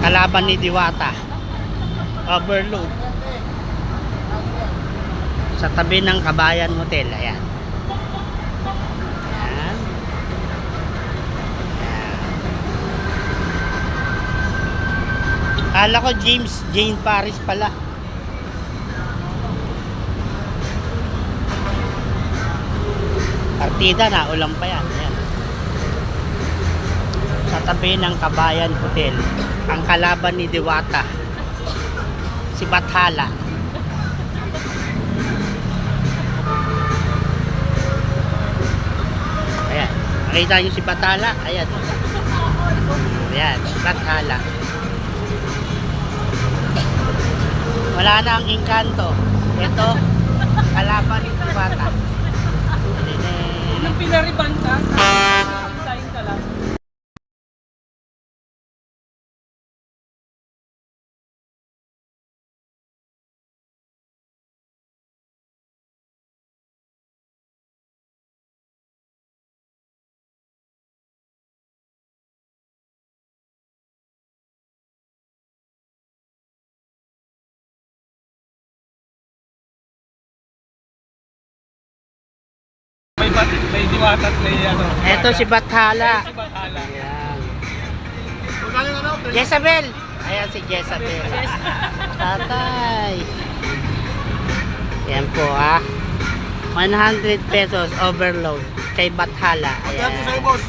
kalaban ni Diwata. Overload. Sa tabi ng Kabayan Hotel. Ayan. Ayan. Ayan. Kala ko James Jane Paris pala. Partida na, ulam pa yan. Ayan. Tabi ng Kabayan Hotel, ang kalaban ni Diwata, si Bathala. Ayan. Nakita niyo si Bathala? Ayan. Ayan, Bathala. Wala na ang engkanto. Ito, kalaban ni Diwata. Nung pinariban bat, may diwata at may ano. Ito si Bathala. Si Bathala. Ayan. Jezabel! Ayan si Jezabel. Tatay. Ayan po ah. 100 pesos overload kay Bathala. Ayan. boss.